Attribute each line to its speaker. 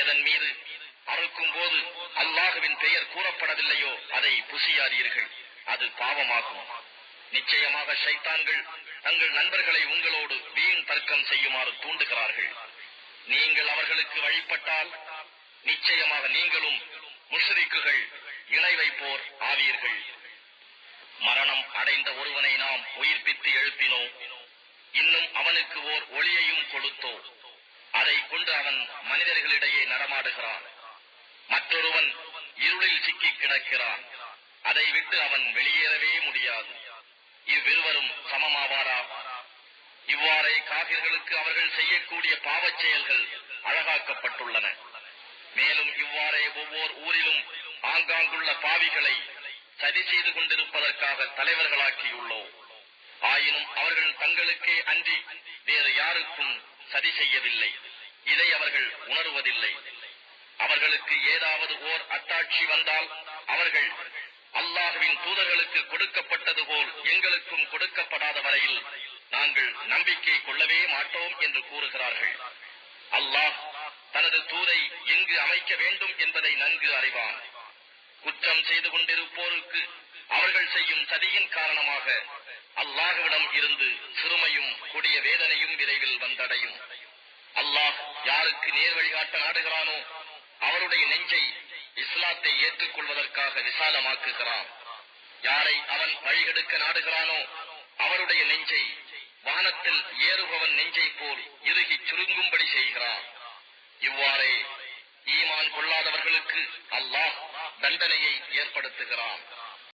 Speaker 1: எதன் மீது அறுக்கும் போது அல்லாஹுவின் பெயர் கூறப்படவில்லையோ அதை புசியாதீர்கள். அது பாவமாகும். நிச்சயமாக சைத்தான்கள் தங்கள் நண்பர்களை உங்களோடு வீண் தர்க்கம் செய்யுமாறு தூண்டுகிறார்கள். நீங்கள் அவர்களுக்கு வழிபட்டால் நிச்சயமாக நீங்களும் முஷ்ரிக்குகள் இணை வைப்போர் ஆவீர்கள். மரணம் அடைந்த ஒருவனை நாம் உயிர்ப்பித்து எழுப்பினோம். இன்னும் அவனுக்கு ஓர் ஒளியையும் கொடுத்தோம். அதை கொண்டு அவன் மனிதர்களிடையே நடமாடுகிறான். மற்றொருவன் இருளில் சிக்கி கிடக்கிறான். அதை விட்டு அவன் வெளியேறவே முடியாது. இவ்விருவரும் சமமாவாரா? இவ்வாறே காவிர்களுக்கு அவர்கள் செய்யக்கூடிய பாவச் செயல்கள் அழகாக்கப்பட்டுள்ளன. மேலும் இவ்வாறே ஒவ்வொரு ஊரிலும் ஆங்காங்குள்ள பாவிகளை சரி செய்து கொண்டிருப்பதற்காக தலைவர்களாக்கியுள்ளோம். ஆயினும் அவர்கள் தங்களுக்கே அன்றி வேறு யாருக்கும் சதி செய்யவில்லை. போவதில்லை அவர்களுக்கு ஏதாவது ஓர் அத்தாட்சி வந்தால் அவர்கள் அல்லாஹுவின் தூதர்களுக்கு கொடுக்கப்பட்டது போல் எங்களுக்கும் கொடுக்கப்படாத வரையில் நாங்கள் நம்பிக்கை கொள்ளவே மாட்டோம் என்று கூறுகிறார்கள். அல்லாஹ் தனது தூதை எங்கு அமைக்க வேண்டும் என்பதை நன்கு அறிவான். குற்றம் செய்து கொண்டிருப்போருக்கு அவர்கள் செய்யும் சதியின் காரணமாக அல்லாஹுவிடம் இருந்து சிறுமையும் கொடிய வேதனையும் விரைவில் வந்தடையும். அல்லாஹ் யாருக்கு நேர் வழிகாட்ட நாடுகிறானோ அவருடைய நெஞ்சை இஸ்லாத்தை ஏற்றுக்கொள்வதற்காக விசாலமாக்குகிறான். யாரை அவன் வழிகெடுக்க நாடுகிறானோ அவருடைய நெஞ்சை வானத்தில் ஏறுபவன் நெஞ்சை போல் இறுகி சுருங்கும்படி செய்கிறான். இவ்வாறே ஈமான் கொள்ளாதவர்களுக்கு அல்லாஹ் தண்டனையை ஏற்படுத்துகிறான்.